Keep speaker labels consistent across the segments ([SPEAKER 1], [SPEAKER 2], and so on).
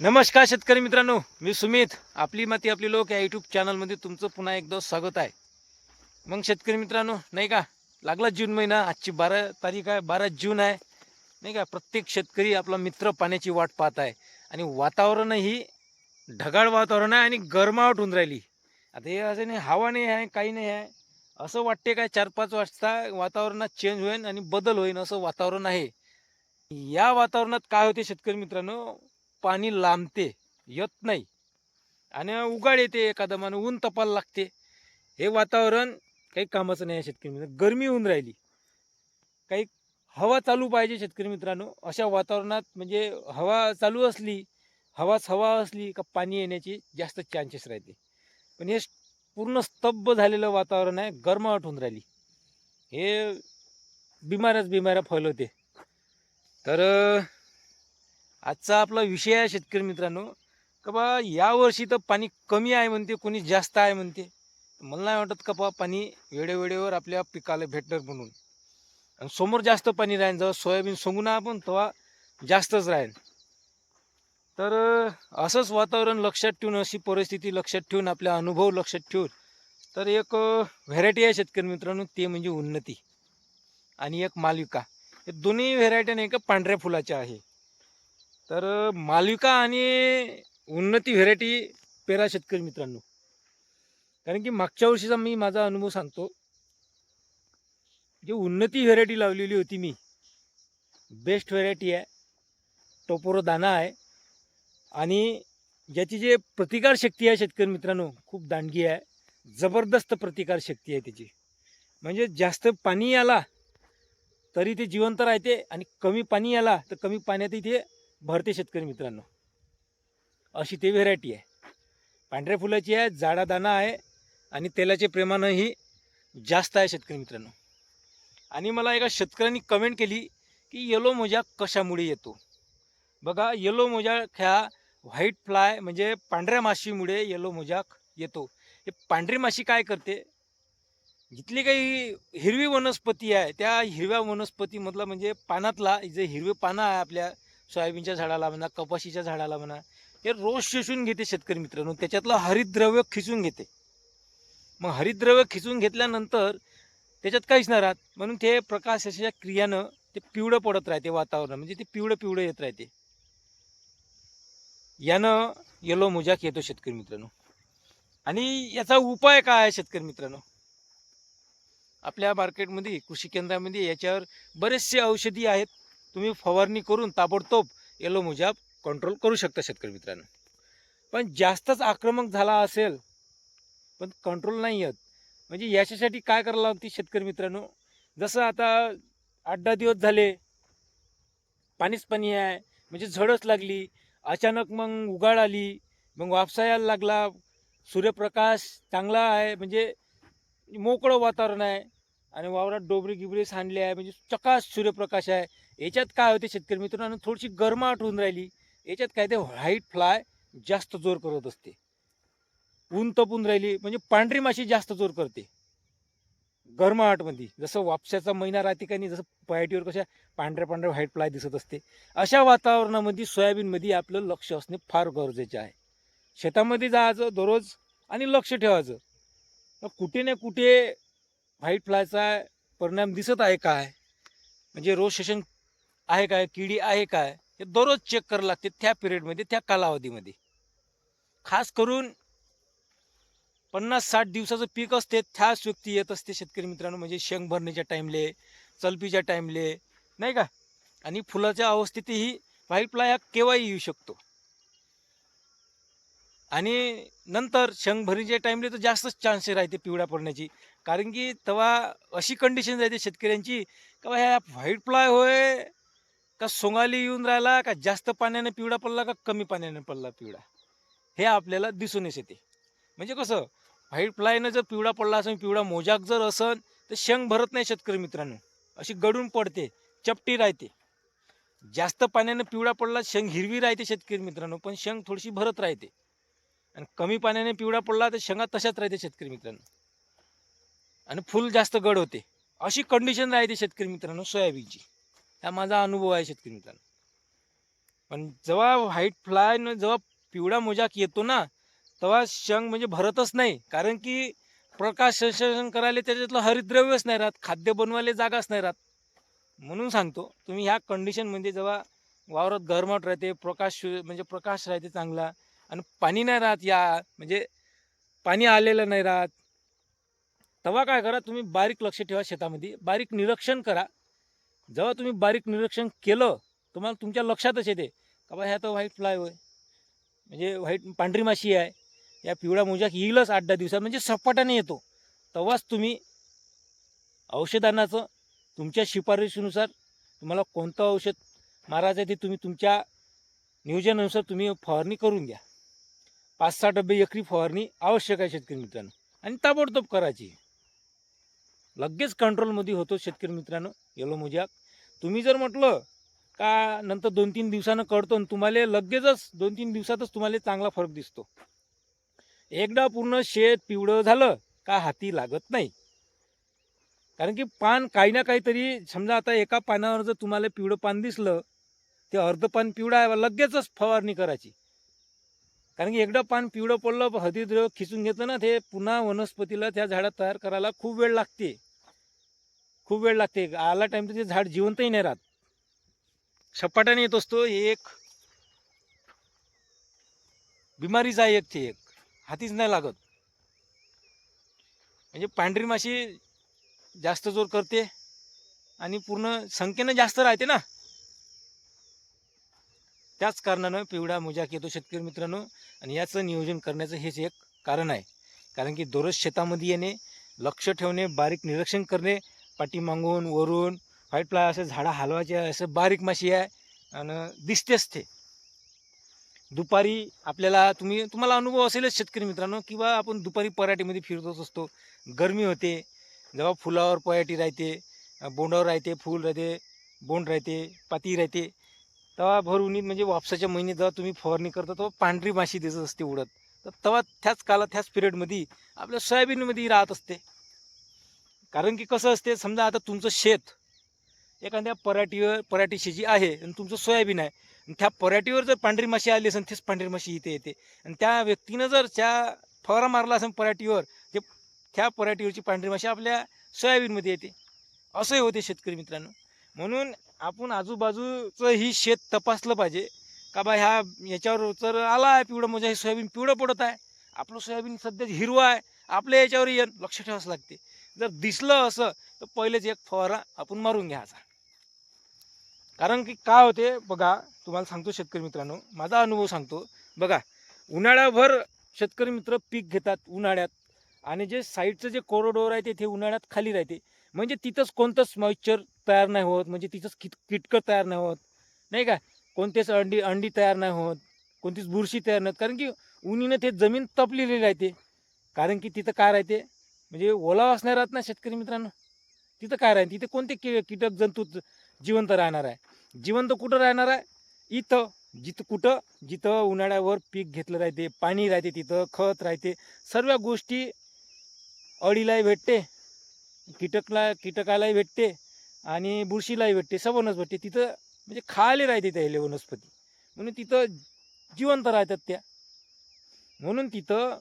[SPEAKER 1] नमस्कार शेतकरी मित्रांनो मी सुमित. आपली माती आपली लोक या यूट्यूब चॅनलमध्ये तुमचं पुन्हा एकदा स्वागत आहे. मग शेतकरी मित्रांनो नाही का लागला जून महिना आजची बारा तारीख आहे बारा जून आहे. नाही का प्रत्येक शेतकरी आपला मित्र पाण्याची वाट पाहत आहे. आणि वातावरणही ढगाळ वातावरण आहे आणि गरमावट होऊन राहिली. आता हे असं नाही हवा नाही आहे काही नाही आहे. असं वाटते काय चार पाच वाजता वातावरणात चेंज होईल आणि बदल होईल असं वातावरण आहे. या वातावरणात काय होते शेतकरी मित्रांनो पाणी लांबते येत नाही. आणि उगाड येते एखादं मान ऊन तपायला लागते. हे वातावरण काही कामाचं नाही आहे शेतकरी मित्र गरमी होऊन राहिली. काही हवा चालू पाहिजे शेतकरी मित्रांनो. अशा वातावरणात म्हणजे हवा चालू असली हवाच हवा असली का पाणी येण्याची जास्त चान्सेस राहते. पण हे पूर्ण स्तब्ध झालेलं वातावरण आहे गरमावट होऊन राहिली. हे बिमाऱ्याच बिमाऱ्या फैलवते. तर आजचा आपला विषय आहे शेतकरी मित्रांनो का बा यावर्षी तर पाणी कमी आहे म्हणते कोणी जास्त आहे म्हणते. मला नाही वाटत का बा पाणी वेळेवेळेवर आपल्या पिकाला भेटणार म्हणून. आणि समोर जास्त पाणी राहील जेव्हा सोयाबीन सोंगू ना आपण तेव्हा जास्तच राहील तर असंच वातावरण लक्षात ठेवून अशी परिस्थिती लक्षात ठेवून आपला अनुभव लक्षात ठेवून तर एक व्हेरायटी आहे शेतकरी मित्रांनो ते म्हणजे उन्नती. आणि एक मालविका हे दोन्ही व्हेरायटी नाही का पांढऱ्या फुलाच्या आहे. तर मालविका आणि उन्नती व्हेरायटी पेरा शेतकरी मित्रांनो. कारण की मागच्या वर्षीचा मी माझा अनुभव सांगतो. जे उन्नती व्हेरायटी लावलेली होती मी बेस्ट व्हेरायटी आहे टोपोरो दाना आहे आणि ज्याची जे प्रतिकार शक्ती आहे शेतकरी मित्रांनो खूप दांडगी आहे जबरदस्त प्रतिकार शक्ती आहे त्याची. म्हणजे जास्त पाणी आला तरी ते जिवंत राहते आणि कमी पाणी आला तर कमी पाण्यातही ते भरते शेतकरी मित्रांनो अशी ते व्हेरायटी आहे. पांढऱ्या फुलाची आहे जाडादाना आहे आणि तेलाचे प्रमाणही जास्त आहे शेतकरी मित्रांनो. आणि मला एका शेतकऱ्यांनी कमेंट केली की येलो मोजाक कशामुळे येतो? बघा येलो मोजाक ह्या व्हाईट फ्लाय म्हणजे पांढऱ्या माशीमुळे येलो मोजाक येतो. हे पांढरी माशी काय करते? जिथली काही हिरवी वनस्पती आहे त्या हिरव्या वनस्पतीमधला म्हणजे पानातला जे हिरवे पानं आहे आपल्या सोयाबीनच्या झाडाला म्हणा कपाशीच्या झाडाला म्हणा हे रोज शोषून घेते शेतकरी मित्रांनो. त्याच्यातलं हरितद्रव्य खिचून घेते. मग हरितद्रव्य खिचून घेतल्यानंतर त्याच्यात काहीच नाही राहत. म्हणून ते प्रकाशाच्या क्रियानं ते पिवळं पडत राहते वातावरण. म्हणजे ते पिवळं पिवळं येत राहते. यानं येलो मोजाक येतो शेतकरी मित्रांनो. आणि याचा उपाय काय आहे शेतकरी मित्रांनो? आपल्या मार्केटमध्ये कृषी केंद्रामध्ये याच्यावर बरेचसे औषधी आहेत. तुम्ही फवारणी करून ताबडतोब येलो मुजाब कंट्रोल करू शकता शेतकरी मित्रांनो. पण जास्तच आक्रमक झाला असेल पण कंट्रोल नाही येत. म्हणजे याच्यासाठी काय करायला लागते शेतकरी मित्रांनो? जसं आता आठ दहा दिवस झाले पाणीच पाणी आहे म्हणजे झडच लागली अचानक मग उगाड आली मग वापसा यायला लागला सूर्यप्रकाश चांगला आहे म्हणजे मोकळं वातावरण आहे आणि वावरात डोबरी गिबरी सांडली आहे म्हणजे चकास सूर्यप्रकाश आहे. याच्यात काय होते शेतकरी मित्रांनो थोडीशी गरमाट होऊन राहिली. याच्यात काय ते व्हाईट फ्लाय जास्त जोर करत असते. ऊन तपून राहिली म्हणजे पांढरी माशी जास्त जोर करते. गरमाहटमध्ये जसं वापशाचा महिना राहते का नाही जसं पयाटीवर कशा पांढऱ्या पांढऱ्या व्हाईट फ्लाय दिसत असते. अशा वातावरणामध्ये सोयाबीनमध्ये आपलं लक्ष असणे फार गरजेचे आहे. शेतामध्ये जायचं दररोज आणि लक्ष ठेवायचं. कुठे ना कुठे व्हाईट फ्लायचा परिणाम दिसत आहे काय? म्हणजे रोज सेशन आहे काय किडी आहे काय हे दररोज चेक करावं लागते त्या पिरियडमध्ये त्या कालावधीमध्ये. खास करून पन्नास साठ दिवसाचं पीक असते त्याच व्यक्ती येत असते शेतकरी मित्रांनो म्हणजे शेंग भरण्याच्या टाईमले चलपीच्या टाईमले नाही का? आणि फुलाच्या अवस्थेतही व्हाईट फ्लाय हा केव्हाही येऊ शकतो. आणि नंतर शेंग भरणीच्या टाईमले तर जास्तच चान्सेस राहते पिवळ्या पडण्याची. कारण की तेव्हा अशी कंडिशन राहते शेतकऱ्यांची का बा ह्या व्हाईट फ्लाय होय का सोंगाली येऊन राहिला का जास्त पाण्याने पिवळा पडला का कमी पाण्याने पडला पिवळा? हे आपल्याला दिसून येते म्हणजे कसं व्हाईट फ्लायनं जर पिवळा पडला असेल पिवळा मोजाक जर असन तर शेंग भरत नाही शेतकरी मित्रांनो. अशी गडून पडते चपटी राहते. जास्त पाण्यानं पिवळा पडला शेंग हिरवी राहते शेतकरी मित्रांनो पण शेंग थोडीशी भरत राहते. आणि कमी पाण्याने पिवळा पडला तर शेंगा तशाच राहते शेतकरी मित्रांनो. आणि फुल जास्त गड होते. अशी कंडिशन राहते शेतकरी मित्रांनो सोयाबीनची. हा माझा अनुभव आहे शेतकरी मित्रांनो. पण जेव्हा व्हाईट फ्लाय जेव्हा पिवळा मोजाक येतो ना तेव्हा शंग म्हणजे भरतच नाही. कारण की प्रकाश संश्लेषण करायला त्याच्यातलं हरिद्रव्यच नाही राहत खाद्य बनवायला जागाच नाही राहत. म्हणून सांगतो तुम्ही ह्या कंडिशनमध्ये जेव्हा वावरात गरमाट राहते प्रकाश म्हणजे प्रकाश राहते चांगला आणि पाणी नाही राहत या म्हणजे पाणी आलेलं नाही राहत तेव्हा काय करा तुम्ही बारीक लक्ष ठेवा शेतामध्ये. बारीक निरीक्षण करा. जेव्हा तुम्ही बारीक निरीक्षण केलं तुम्हाला तुमच्या लक्षातच येते का बा ह्या तर व्हाईट फ्लाय होय. म्हणजे व्हाईट पांढरी माशी आहे. या पिवळ्या मोजाक येईलच आठ दहा दिवसात. म्हणजे सपाट्याने येतो. तेव्हाच तुम्ही औषधांनाचं तुमच्या शिफारशीनुसार तुम्हाला कोणतं औषध मारायचं आहे ते तुम्ही तुमच्या नियोजनानुसार तुम्ही फवारणी करून घ्या. पाच सहा डबे एकरी फवारणी आवश्यक आहे शेतकरी मित्रांनो. आणि ताबडतोब करायची. लगेच कंट्रोलमध्ये होतो शेतकरी मित्रांनो. येलो मोजाक तुम्ही जर म्हटलं का नंतर दोन तीन दिवसानं कळतो आणि तुम्हाला लगेचच दोन तीन दिवसातच तुम्हाला चांगला फरक दिसतो. एकदा पूर्ण शेत पिवळं झालं का हाती लागत नाही? कारण की पान काही ना काहीतरी समजा आता एका पानावर जर तुम्हाला पिवळं पान दिसलं ते अर्ध पान पिवळं आहे लगेचच फवारणी करायची. कारण की एकदा पान पिवळं पडलं हळदीद्रव खिचून घेतलं ना ते पुन्हा वनस्पतीला त्या झाडात तयार करायला खूप वेळ लागते. खूप वेळ लागते. आला टाइम तर ते झाड जिवंतही नाही राहत. सपाट्याने येत असतो हे एक बिमारीच आहे एक ते एक. हातीच नाही लागत. म्हणजे पांढरी माशी जास्त जोर करते आणि पूर्ण संख्येनं जास्त राहते ना. त्याच कारणानं पिवळा मोजाक येतो शेतकरी मित्रांनो. आणि याचं नियोजन करण्याचं हेच एक कारण आहे. कारण की दररोज शेतामध्ये येणे लक्ष ठेवणे बारीक निरीक्षण करणे पाठीमागून वरून व्हाईट फ्लाय असं झाडं हलवायचे असं बारीक माशी आहे आणि दिसतेच ते. दुपारी आपल्याला तुम्ही तुम्हाला अनुभव असेलच शेतकरी मित्रांनो किंवा आपण दुपारी पराठीमध्ये फिरतच असतो गरमी होते जेव्हा फुलावर पराठी राहते बोंडावर राहते फूल राहते बोंड राहते पाती राहते तेव्हा भर उन्हीत म्हणजे वापसाच्या महिन्यात जेव्हा तुम्ही फवारणी करता तेव्हा पांढरी माशी दिसत असते उडत. तर तेव्हा त्याच काळात त्याच पिरियडमध्ये आपल्या सोयाबीनमध्ये राहत असते. कारण की कसं असते समजा आता तुमचं शेत एखाद्या पराठीवर पराठी शेती आहे आणि तुमचं सोयाबीन आहे आणि त्या पराठीवर जर पांढरी माशी आली असेल तेच पांढरी माशी इथे येते. आणि त्या व्यक्तीनं जर त्या फवारा मारला असेल पराठीवर ते त्या पराठीवरची पांढरी माशी आपल्या सोयाबीनमध्ये येते. असंही होते शेतकरी मित्रांनो. म्हणून आपण आजूबाजूचं ही शेत तपासलं पाहिजे का बा ह्या याच्यावर जर आला आहे पिवळं म्हणजे हे सोयाबीन पिवळं पडत आहे. आपलं सोयाबीन सध्या हिरवं आहे आपल्या याच्यावर येण लक्ष ठेवावंच लागते. जर दिसलं असं तर पहिलेच एक फवारा आपण मारून घ्यायचा. कारण की काय होते बघा तुम्हाला सांगतो शेतकरी मित्रांनो माझा अनुभव सांगतो. बघा उन्हाळ्याभर शेतकरी मित्र पीक घेतात उन्हाळ्यात आणि जे साईडचं जे कोरोडोर आहे ते ते उन्हाळ्यात खाली राहते. म्हणजे तिथंच कोणतंच मॉइश्चर तयार नाही होत म्हणजे तिथंच किट किटकं तयार नाही होत. नाही का? कोणतेच अंडी अंडी तयार नाही होत कोणतीच बुरशी तयार नाही होत. कारण की उन्हीनं ते जमीन तपलेली राहते. कारण की तिथं काय राहते? म्हणजे ओलावा असणार राहत ना शेतकरी मित्रांनो तिथं काय राहील तिथे कोणते कि कीटक जंतू जिवंत राहणार आहे? जिवंत कुठं राहणार आहे? इथं जिथं कुठं जिथं उन्हाळ्यावर पीक घेतलं राहते पाणी राहते तिथं खत राहते सर्व गोष्टी अळीलाही भेटते कीटकला कीटकालाही भेटते आणि बुरशीलाही भेटते सर्व भेटते. तिथं म्हणजे खायला राहते त्याले वनस्पती. म्हणून तिथं जिवंत राहतात त्या. म्हणून तिथं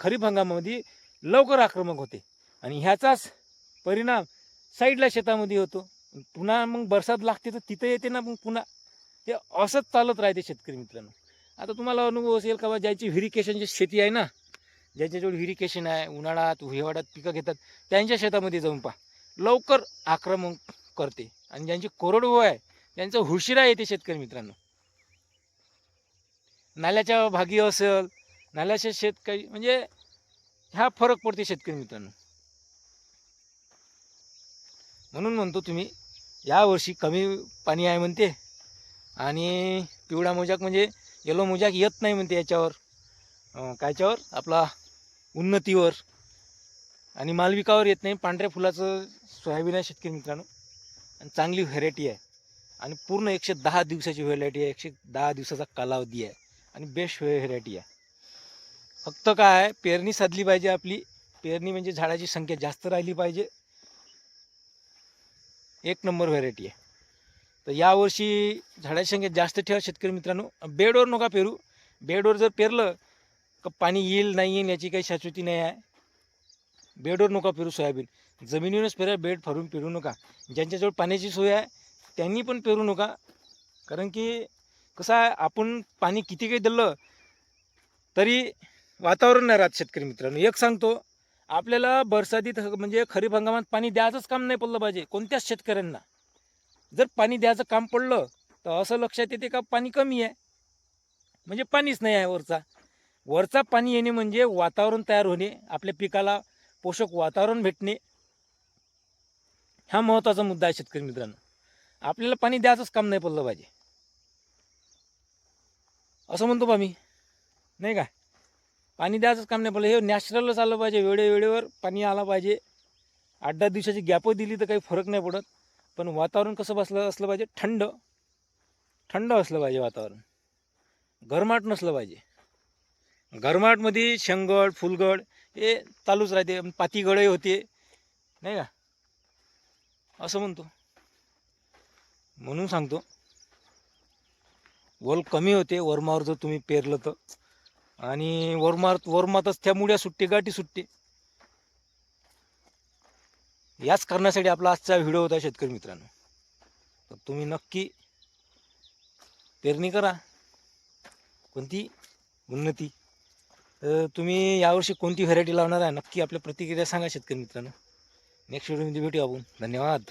[SPEAKER 1] खरीप हंगामामध्ये लवकर आक्रमक होते. आणि ह्याचाच परिणाम साईडला शेतामध्ये होतो. पुन्हा मग बरसात लागते तर तिथं येते ना मग पुन्हा ते असंच चालत राहते शेतकरी मित्रांनो. आता तुम्हाला अनुभव असेल का बा ज्याची व्हिरिकेशनची शेती आहे ना ज्यांच्याजवळ व्हिरिकेशन आहे उन्हाळ्यात हिवाळ्यात पिकं घेतात त्यांच्या शेतामध्ये जाऊन पहा. लवकर आक्रमण करते. आणि ज्यांची कोरडवाहू आहे त्यांचं हुशिरा येते शेतकरी मित्रांनो. नाल्याच्या भागी असेल नाल्याच्या शेत काही म्हणजे ह्या फरक पडते शेतकरी मित्रांनो. म्हणून म्हणतो तुम्ही यावर्षी कमी पाणी आहे म्हणते आणि पिवळा मोजाक म्हणजे येलो मोजाक येत नाही म्हणते याच्यावर. कायच्यावर? आपला उन्नतीवर. आणि मालविकावर येत नाही. पांढऱ्या फुलाचं सोयाबीन आहे शेतकरी मित्रांनो. आणि चांगली व्हरायटी आहे. आणि पूर्ण एकशे दहा दिवसाची व्हरायटी आहे. एकशे दहा दिवसाचा कालावधी आहे. आणि बेस्ट व्हरायटी आहे. फक्त काय आहे पेरणी साधली पाहिजे आपली. पेरणी म्हणजे झाडाची संख्या जास्त राहिली पाहिजे. एक नंबर व्हरायटी आहे. तर यावर्षी झाडाची संख्या जास्त ठेवा शेतकरी मित्रांनो. बेडवर नका पेरू. बेडवर जर पेरलं का पाणी येईल नाही येईल याची काही शाश्वती नाही आहे. बेडवर नका पेरू सोयाबीन. जमिनीवरच पेरा बेड फरून पेरू नका. ज्यांच्याजवळ पाण्याची सोय आहे त्यांनी पण पेरू नका. कारण की कसं आहे आपण पाणी किती काही दिलं तरी वातावरण नाही राहत शेतकरी मित्रांनो. एक सांगतो आपल्याला बरसातीत ह- म्हणजे खरीप हंगामात पाणी द्यायचंच काम नाही पडलं पाहिजे कोणत्याच शेतकऱ्यांना. जर पाणी द्यायचं काम पडलं तर असं लक्षात येते का पाणी कमी आहे. म्हणजे पाणीच नाही आहे वरचा. वरचा पाणी येणे म्हणजे वातावरण तयार होणे आपल्या पिकाला पोषक वातावरण भेटणे. हा महत्त्वाचा मुद्दा आहे शेतकरी मित्रांनो. आपल्याला पाणी द्यायचंच काम नाही पडलं पाहिजे. असं म्हणतो बा मी. नाही का? पाणी द्यायचंच काम नाही पडलं हे नॅचरलच आलं पाहिजे. वेळेवेळेवर पाणी आला पाहिजे. आठ दहा दिवसाची गॅप दिली तर काही फरक नाही पडत. पण वातावरण कसं बसलं असलं पाहिजे थंड. थंड असलं पाहिजे वातावरण. गरमाट नसलं पाहिजे. गरमाटमध्ये शेंगड फुलगड हे चालूच राहते. पातीगडही होते. नाही का? असं म्हणतो. म्हणून सांगतो. वल कमी होते वरमावर जर तुम्ही पेरलं तर. आणि वरमार वरमातच त्या मुळ्या सुटते गाठी सुटते याच कारणासाठी आपला आजचा व्हिडिओ होता शेतकरी मित्रांनो. तर तुम्ही नक्की पेरणी करा. कोणती? उन्नती. तर तुम्ही यावर्षी कोणती व्हरायटी लावणार आहे? नक्की आपल्या प्रतिक्रिया सांगा शेतकरी मित्रांनो. नेक्स्ट व्हिडिओमध्ये भेटू आपण. धन्यवाद.